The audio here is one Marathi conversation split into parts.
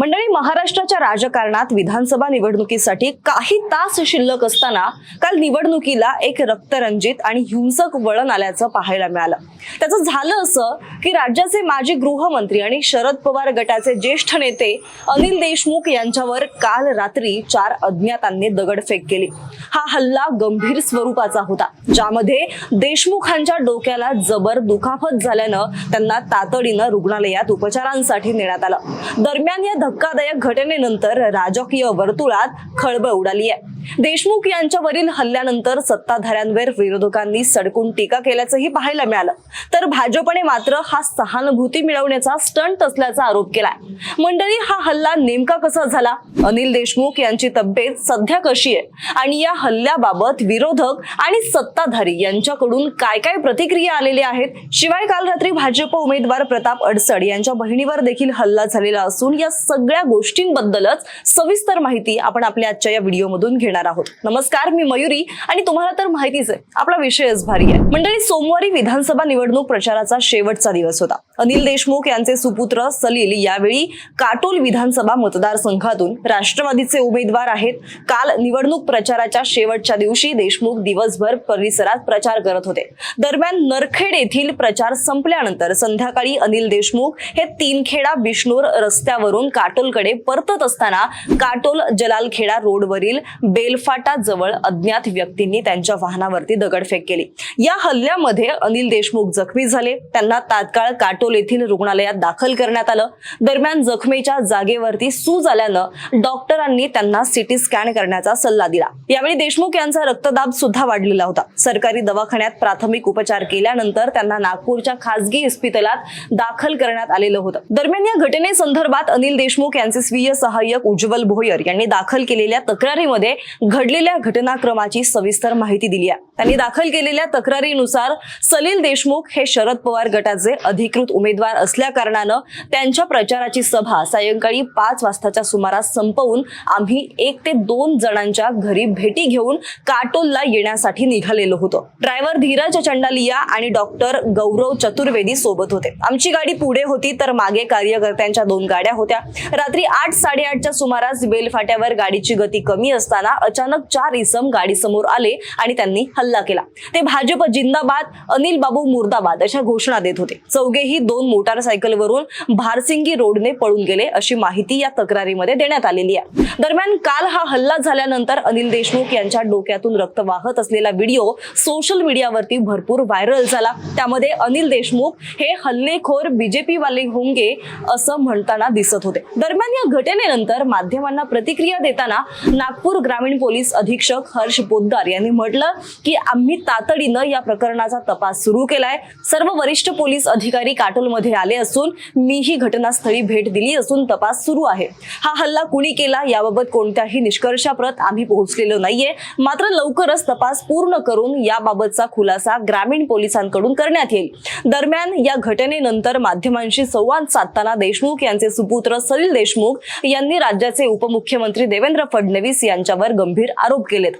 मंडळी महाराष्ट्राच्या राजकारणात विधानसभा निवडणुकीसाठी काही तास शिल्लक असताना काल निवडणुकीला एक रक्तरंजित आणि हिंसक वळण आल्याचं पाहायला मिळालं. त्याचं झालं असं की राज्याचे माजी गृहमंत्री आणि शरद पवार गटाचे ज्येष्ठ नेते अनिल देशमुख यांच्यावर काल रात्री चार अज्ञातांनी दगडफेक केली. हा हल्ला गंभीर स्वरूपाचा होता. ज्यामध्ये देशमुखांच्या डोक्याला जबर दुखापत झाल्यानं त्यांना तातडीनं रुग्णालयात उपचारांसाठी नेण्यात आलं. दरम्यान या धक्कादायक घटनेनंतर राजकीय वर्तुळात खळबळ उडाली आहे. देशमुख यांच्यावरील हल्ल्यानंतर सत्ताधाऱ्यांवर विरोधकांनी सडकून टीका केल्याचंही पाहायला मिळालं. तर भाजपने मात्र हा सहानुभूती मिळवण्याचा स्टंट असल्याचा आरोप केलाय. मंडळी हा हल्ला नेमका कसा झाला? अनिल देशमुख यांची तब्येत सध्या कशी आहे? आणि या हल्ल्याबाबत विरोधक आणि सत्ताधारी यांच्याकडून काय काय प्रतिक्रिया आलेल्या आहेत? शिवाय काल रात्री भाजप उमेदवार प्रताप अडसड यांच्या बहिणीवर देखील हल्ला झालेला असून या सगळ्या गोष्टींबद्दलच सविस्तर माहिती आपण आपल्या आजच्या या व्हिडिओमधून घेणार आहोत. नमस्कार मी मयुरी आणि तुम्हाला तर माहितीच आहे आपला विषयच भारी आहे. मंडळी सोमवारी विधानसभा निवडणूक प्रचाराचा शेवटचा दिवस होता. अनिल देशमुख यांचे सुपुत्र सलील यावेळी काटोल विधानसभा मतदारसंघातून राष्ट्रवादीचे उमेदवार आहेत. काल निवडणूक प्रचाराच्या शेवटच्या दिवशी देशमुख दिवसभर परिसरात प्रचार करत होते. दरम्यान नरखेड येथील प्रचार संपल्यानंतर संध्याकाळी अनिल देशमुख हे तीनखेडा बिष्णूर रस्त्यावरून काटोलकडे परतत असताना काटोल जलालखेडा रोडवरील बेलफाटा जवळ अज्ञात व्यक्तींनी त्यांच्या वाहनावरती दगडफेक केली. या हल्ल्यामध्ये अनिल देशमुख जखमी झाले. त्यांना तात्काळ काटोल येथील रुग्णालयात दाखल करण्यात आलं. दरम्यान जखमेच्या जागेवरती सूज आल्यानं डॉक्टरांनी त्यांना सिटी स्कॅन करण्याचा सल्ला दिला. यावेळी देशमुख यांचा रक्तदाब सुद्धा वाढलेला होता. सरकारी दवाखान्यात प्राथमिक उपचार केल्यानंतर त्यांना नागपूरच्या खासगी इस्पितळात दाखल करण्यात आलेलं होतं. दरम्यान या घटनेसंदर्भात अनिल देशमुख यांचे स्वीय सहाय्यक उज्ज्वल भोयर यांनी दाखल केलेल्या तक्रारीमध्ये घडलेल्या घटनाक्रमाची सविस्तर माहिती दिली आहे. त्यांनी दाखल केलेल्या तक्रारीनुसार सलील देशमुख हे शरद पवार गटाचे अधिकृत उमेदवार असल्या कारणानं त्यांच्या प्रचाराची सभा सायंकाळी पाच वाजताच्या सुमारास संपवून आम्ही एक ते दोन जणांच्या घरी भेटी घेऊन काटोलला येण्यासाठी निघालेलो होतो. ड्रायव्हर धीरज चंडालिया आणि डॉक्टर गौरव चतुर्वेदी सोबत होते. आमची गाडी पुढे होती तर मागे कार्यकर्त्यांच्या दोन गाड्या होत्या. रात्री आठ साडेआठच्या सुमारास बेलफाट्यावर गाडीची गती कमी असताना अचानक चार इसम गाडीसमोर आले आणि त्यांनी हल्ला केला. ते भाजप जिंदाबाद अनिल बाबू मुर्दाबाद अशा घोषणा देत होते. चौघेही दोन मोटारसायकलवरून भारसिंगी रोडने पळून गेले अशी माहिती या तक्रारीमध्ये देण्यात आलेली आहे. दरम्यान काल हा हल्ला झाल्यानंतर अनिल देशमुख यांच्या डोक्यातून रक्त वाहत असलेला व्हिडिओ सोशल मीडियावरती भरपूर व्हायरल झाला. त्यामध्ये अनिल देशमुख हे हल्लेखोर बीजेपी वाले होंगे असं म्हणताना दिसत होते. दरम्यान या घटनेनंतर माध्यमांना प्रतिक्रिया देताना नागपूर ग्रामीण पोलीस अधीक्षक हर्ष पोद्दार यांनी म्हटलं की आम्ही तातडीनं या प्रकरणाचा तपास सुरू केलाय. सर्व वरिष्ठ पोलीस अधिकारी काटोलमध्ये आले असून मीही घटनास्थळी भेट दिली असून तपास सुरू आहे. हा हल्ला कुणी केला याबाबत कोणत्याही निष्कर्षाप्रत आम्ही पोहोचलेलो नाहीये. मात्र लवकरच तपास पूर्ण करून याबाबतचा खुलासा ग्रामीण पोलिसांकडून करण्यात येईल. दरम्यान या घटनेनंतर माध्यमांशी संवाद साधताना देशमुख यांचे सुपुत्र सलील देशमुख यांनी राज्याचे उपमुख्यमंत्री देवेंद्र फडणवीस यांच्यावर गंभीर आरोप केलेत.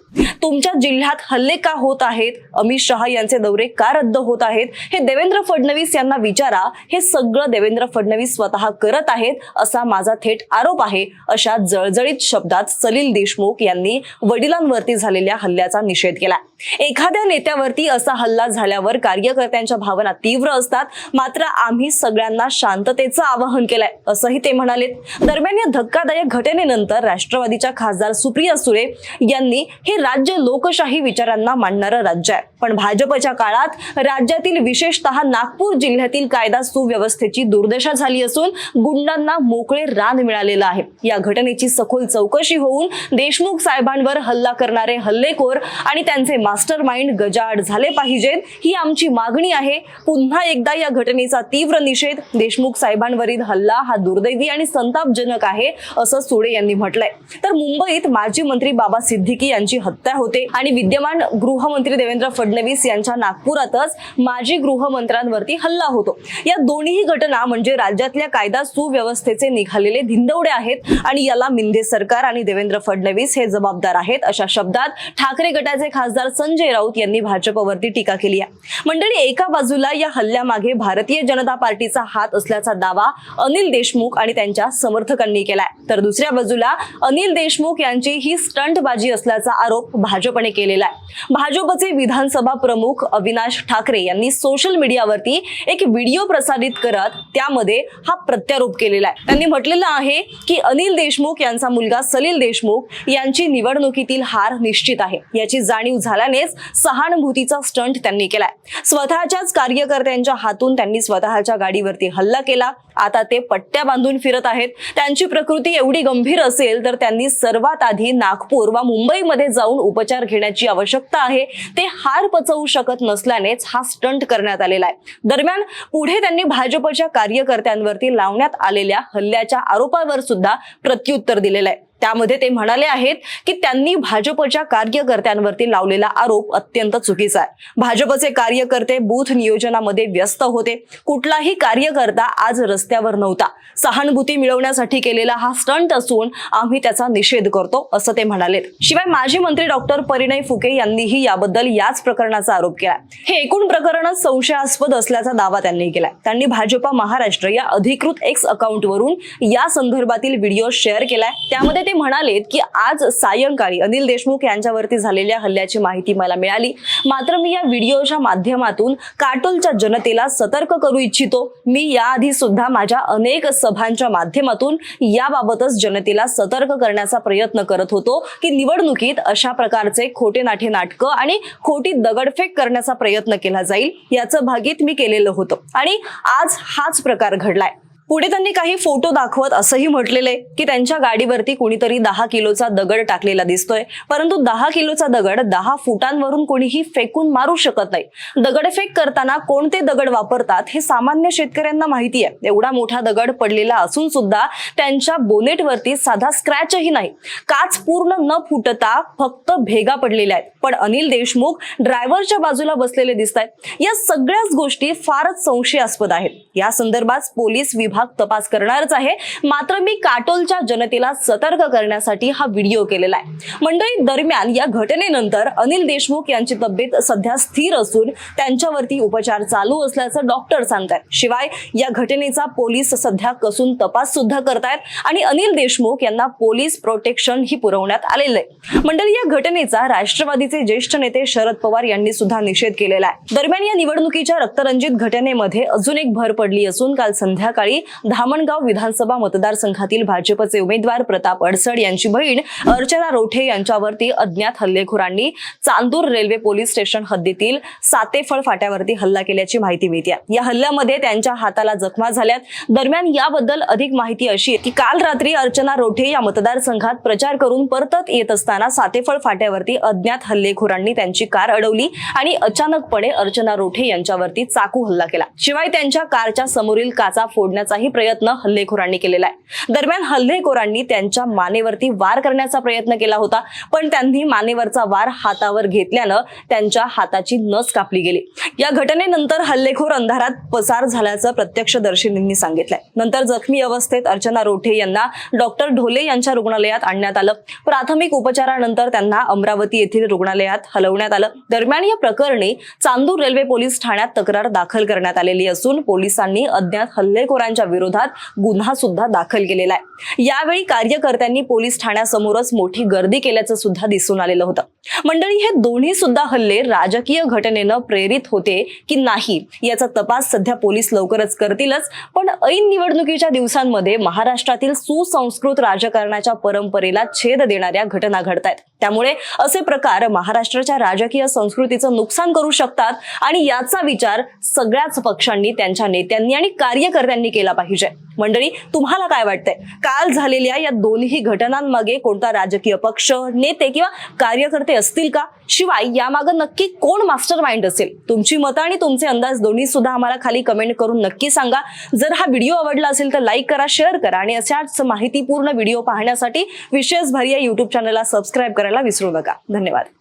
तुमच्या जिल्ह्यात हल्ले का होत आहेत? अमित शहा यांचे दौरे का रद्द होत आहेत? हे देवेंद्र फडणवीस यांना विचारा. हे सगळं देवेंद्र फडणवीस स्वतः करत आहेत असा माझा थेट आरोप आहे अशा जळजळीत शब्दात सलील देशमुख यांनी वडिलांवरती झालेल्या हल्ल्याचा निषेध केला एखाद्या नेत्यावरती असा हल्ला झाल्यावर कार्यकर्त्यांच्या भावना तीव्र असतात मात्र आम्ही सगळ्यांना शांततेचं आवाहन केलंय असंही ते म्हणाले. दरम्यान या धक्कादायक घटनेनंतर राष्ट्रवादीच्या खासदार सुप्रिया सुळे यांनी हे राज्य लोकशाही विचारांना मांडणारं राज्य आहे. पण भाजपच्या काळात राज्यातील विशेषतः नागपूर जिल्ह्यातील कायदा सुव्यवस्थेची दुर्दशा झाली असून गुंडांना मोकळे रान मिळालेलं आहे. या घटनेची सखोल चौकशी होऊन देशमुख साहेबांवर हल्ला करणारे हल्लेखोर आणि त्यांचे मास्टर माइंड गजाआड झाले पाहिजेत ही आमची मागणी आहे. पुन्हा एकदा या घटनेचा तीव्र निषेध देशमुख साहेबांवरील हल्ला हा दुर्दैवी आणि संतापजनक आहे असं सुळे यांनी म्हटलंय. तर मुंबईत माजी मंत्री बाबा सिद्दीकी यांची हत्या होते आणि विद्यमान गृहमंत्री देवेंद्र फडणवीस यांच्या नागपुरातच माजी गृहमंत्र्यांवरती हल्ला होतो. या दोन्ही घटना म्हणजे राज्यातल्या कायदा सुव्यवस्थेचे निघालेले धिंदवडे आहेत आणि याला मिंदे सरकार आणि देवेंद्र फडणवीस हे जबाबदार आहेत अशा शब्दात ठाकरे गटाचे खासदार संजय राऊत यांनी भाजपवरती टीका केली आहे. मंडळी एका बाजूला या हल्ल्यामागे भारतीय जनता पार्टीचा हात असल्याचा दावा अनिल देशमुख आणि त्यांच्या समर्थकांनी केलाय. तर दुसऱ्या बाजूला अनिल देशमुख यांची ही स्टंटबाजी असल्याचा आरोप भाजपने केलेला आहे. भाजपचे विधानसभा प्रमुख अविनाश ठाकरे यांनी सोशल मीडियावरती एक व्हिडिओ प्रसारित करत त्यामध्ये हा प्रत्यारोप केलेला आहे. त्यांनी म्हटलेलं आहे की अनिल देशमुख यांचा मुलगा सलील देशमुख यांची निवडणुकीतील हार निश्चित आहे. याची जाणीव झाल्यानेच सहानुभूतीचा स्टंट त्यांनी केलाय. स्वतःच्याच कार्यकर्त्यांच्या हातून त्यांनी स्वतःच्या गाडीवरती हल्ला केला. आता ते पट्ट्या बांधून फिरत आहेत. त्यांची प्रकृती एवढी गंभीर असेल तर त्यांनी सर्वात आधी नागपूर वा मुंबईमध्ये जाऊन उपचार घेण्याची आवश्यकता आहे. ते हार पचवू शकत नसल्यानेच हा स्टंट करण्यात आलेला आहे. दरम्यान पुढे त्यांनी भाजपच्या कार्यकर्त्यांवरती लावण्यात आलेल्या हल्ल्याच्या आरोपावर सुद्धा प्रत्युत्तर दिलेलं आहे. त्यामध्ये ते म्हणाले आहेत की त्यांनी भाजपच्या कार्यकर्त्यांवरती लावलेला आरोप अत्यंत चुकीचा आहे. भाजपचे कार्यकर्ते बूथ नियोजनामध्ये व्यस्त होते. कुठलाही कार्यकर्ता आज रस्त्यावर नव्हता. सहानुभूती मिळवण्यासाठी केलेला हा स्टंट असून आम्ही त्याचा निषेध करतो असं ते म्हणाले शिवाय माजी मंत्री डॉक्टर परिणय फुके यांनीही याबद्दल याच प्रकरणाचा आरोप केला हे एकूण प्रकरणच संशयास्पद असल्याचा दावा त्यांनी केलाय. त्यांनी भाजपा महाराष्ट्र या अधिकृत एक्स अकाउंटवरून या संदर्भातील व्हिडिओ शेअर केलाय. त्यामध्ये ते म्हणालेत की आज सायंकाळी अनिल देशमुख यांच्यावरती झालेल्या हल्ल्याची माहिती मला मिळाली. मात्र मी या व्हिडिओच्या माध्यमातून काटोलच्या जनतेला सतर्क करू इच्छितो. मी याआधी सुद्धा माझ्या अनेक सभांच्या माध्यमातून याबाबतच जनतेला सतर्क करण्याचा प्रयत्न करत होतो की निवडणुकीत अशा प्रकारचे खोटे नाठे नाटकं आणि खोटी दगडफेक करण्याचा प्रयत्न केला जाईल याचं भागीत मी केलेलं होतं. आणि आज हाच प्रकार घडलाय. पुढे त्यांनी काही फोटो दाखवत असंही म्हटलेलं आहे की त्यांच्या गाडीवरती कुणीतरी दहा किलोचा दगड टाकलेला दिसतोय. परंतु दहा किलोचा दगड दहा फुटांवरून कोणीही फेकून मारू शकत नाही. दगडफेक करताना कोणते दगड वापरतात हे सामान्य शेतकऱ्यांना माहिती आहे एवढा मोठा दगड पडलेला असून सुद्धा त्यांच्या बोनेटवरती साधा स्क्रॅचही नाही. काच पूर्ण न फुटता फक्त भेगा पडलेल्या आहेत. पण अनिल देशमुख ड्रायव्हरच्या बाजूला बसलेले दिसत आहेत या सगळ्याच गोष्टी फारच संशयास्पद आहेत. या संदर्भात पोलीस विभाग तपास करणारच आहे. मात्र मी काटोलच्या जनतेला सतर्क करण्यासाठी हा व्हिडिओ केलेला आहे. मंडळी दरम्यान या घटनेनंतर अनिल देशमुख यांची तब्येत सध्या स्थिर असून त्यांच्यावरती उपचार चालू असल्याचं डॉक्टर सांगतात शिवाय या घटनेचा पोलीस सध्या कसून तपास सुद्धा करतायत आणि अनिल देशमुख यांना पोलीस प्रोटेक्शन ही पुरवण्यात आलेलं आहे. मंडळी या घटनेचा राष्ट्रवादीचे ज्येष्ठ नेते शरद पवार यांनी सुद्धा निषेध केलेला आहे. दरम्यान या निवडणुकीच्या रक्तरंजित घटनेमध्ये अजून एक भर पडली असून काल संध्याकाळी धामणगाव विधानसभा मतदारसंघातील भाजपचे उमेदवार प्रताप अडसड यांची बहीण अर्चना रोठे यांच्यावरती अज्ञात हल्लेखोरांनी चांदूर रेल्वे पोलीस स्टेशन हद्दीतील सातेफळ फाट्यावरती हल्ला केल्याची माहिती मिळते. या हल्ल्यामध्ये त्यांच्या हाताला जखमा झाल्यात. दरम्यान याबद्दल अधिक माहिती अशी आहे की काल रात्री अर्चना रोठे या मतदारसंघात प्रचार करून परतत येत असताना सातेफळ फाट्यावरती अज्ञात हल्लेखोरांनी त्यांची कार अडवली आणि अचानकपणे अर्चना रोठे यांच्यावरती चाकू हल्ला केला. शिवाय त्यांच्या कारच्या समोरील काचा करण्याचाही प्रयत्न हल्लेखोरांनी केलेला आहे. दरम्यान हल्लेखोरांनी त्यांच्या मानेवरती वार करण्याचा प्रयत्न केला होता पण त्यांनी मानेवरचा वार हातावर घेतल्यानं त्यांच्या हाताची नस कापली गेली. या घटनेनंतर हल्लेखोर अंधारात पसार झाल्याचं प्रत्यक्षदर्शींनी सांगितलंय. नंतर जखमी अवस्थेत अर्चना रोठे यांना डॉक्टर ढोले यांच्या रुग्णालयात आणण्यात आलं. प्राथमिक उपचारानंतर त्यांना अमरावती येथील रुग्णालयात हलवण्यात आलं. दरम्यान या प्रकरणी चांदूर रेल्वे पोलीस ठाण्यात तक्रार दाखल करण्यात आलेली असून पोलिसांनी अज्ञात हल्लेखोरांच्या विरोधात गुन्हा सुद्धा दाखल केलेला आहे. यावेळी कार्यकर्त्यांनी पोलीस ठाण्यासमोरच मोठी गर्दी केल्याचं सुद्धा दिसून आलेलं होतं. मंडळी हे दोन्ही सुद्धा हल्ले राजकीय घटनेनं प्रेरित होते होते की नाही याचा तपास सध्या पोलीस लवकरच करतीलच. पण ऐन निवडणुकीच्या दिवसांमध्ये महाराष्ट्रातील सुसंस्कृत राजकारणाच्या परंपरेला छेद देणाऱ्या घटना घडतायत. त्यामुळे असे प्रकार महाराष्ट्राच्या राजकीय संस्कृतीचं नुकसान करू शकतात आणि याचा विचार सगळ्याच पक्षांनी त्यांच्या नेत्यांनी आणि कार्यकर्त्यांनी केला पाहिजे. मंडळी तुम्हाला काय वाटतंय? काल झालेल्या या दोन्ही घटनांमागे कोणता राजकीय पक्ष नेते किंवा कार्यकर्ते असतील का? शिवाय यामागे नक्की कोण मास्टर माइंड असेल? तुमची तुमची मतं आणि तुमचे अंदाज दोन्ही सुद्धा आम्हाला खाली कमेंट करून नक्की सांगा. जर हा व्हिडिओ आवडला असेल तर लाईक करा शेअर करा आणि अशाच माहितीपूर्ण व्हिडिओ पाहण्यासाठी विशेष भर या युट्यूब चॅनलला सबस्क्राईब करायला विसरू नका. धन्यवाद.